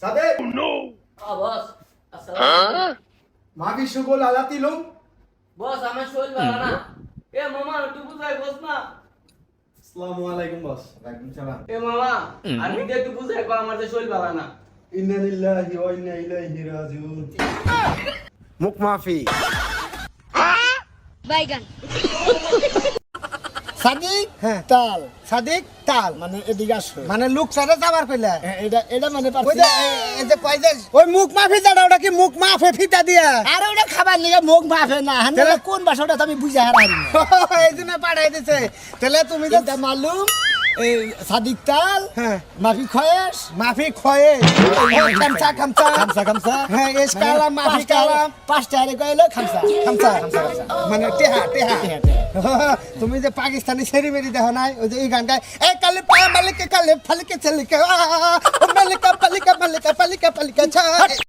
সাদেক ও বস আসসালাম মাফি সুগল আলাতিলুম বস আমার শরীর ভালো না। এ মামা বুঝাই বস না। আসসালামু আলাইকুম বস। ওয়ালাইকুম সালাম। এ মামা আর কিন্তু একটু বুঝাই কো আমার শরীর ভালো না। ইন্না লিল্লাহি ওয়া ইন্না ইলাইহি রাজিউন। মুখ মাফি। বাইগান। সাদিক হ্যাঁ। তাল। সাদিক তাল মানে এদিকে আসো। মানে লুক সারে যাবার কইলা হ্যাঁ, এটা এটা মানে ওই যে এই যে কই যে ওই মুখ মাফি জানা ওটা কি মুখ মাফে ফিতা দিয়া? আরে ওটা খাবার লিগে মুখ মাফে না। হানে তাহলে- কোন ভাষাটা তো আমি বুঝে হারাই এই জন্য পাঠাই দিছে। তাহলে তুমি যে মালুম সাদিক তাল হ্যাঁ। মাফি খয়েস মাফি খয়ে খামসা খামসা খামসা খামসা হ্যাঁ এস কালাম মাফি কালাম পাঁচটা হারে কইলো খামসা খামসা মানে টেহা। টেহা, টেহা। তুমি যে পাকিস্তানি সেরি মেরি দেখো নাই ওই যে এই গান গায় এ কালে পা মালিকে কালে ফালিকে চালিকে আ, আ, আ, ও মালিকা পালিকা মালিকা পালিকা পালিকা ছা